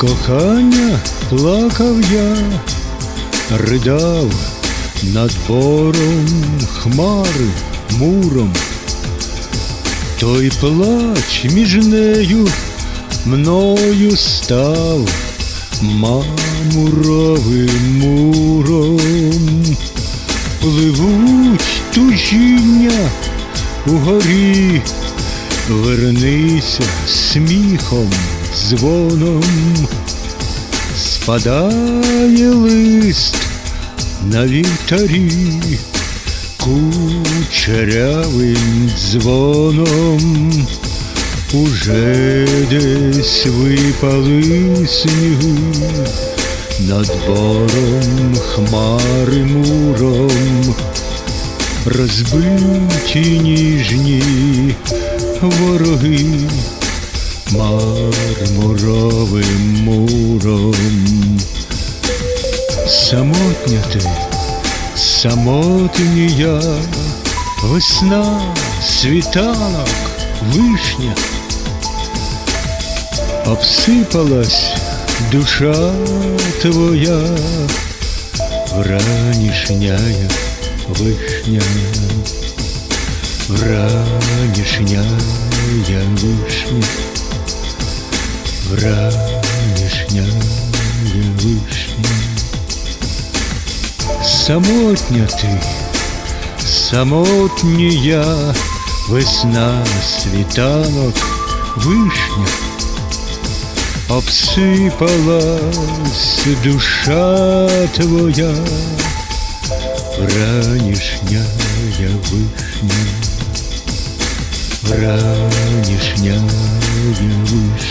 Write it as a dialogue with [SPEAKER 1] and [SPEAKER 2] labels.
[SPEAKER 1] кохання плакав я, ридав над бором хмари муром. Той плач між нею мною став мамуровим муром. Пливуть тужіння угорі, вернися сміхом, дзвоном, спадає лист на вівтарі, кучерявим дзвоном, уже десь випали сніги, над бором хмари муром, розбиті ніжні вороги мармуровим муром. Самотня ти, самотній я, весна, світанок, вишня. Обсипалась душа твоя, вранішняя вишня, вранішняя вишня, вранішняя вишня. Самотня ти, самотня я, весна, світанок, вишня. Обсипалась душа твоя, ранішня вишня, ранішня вишня.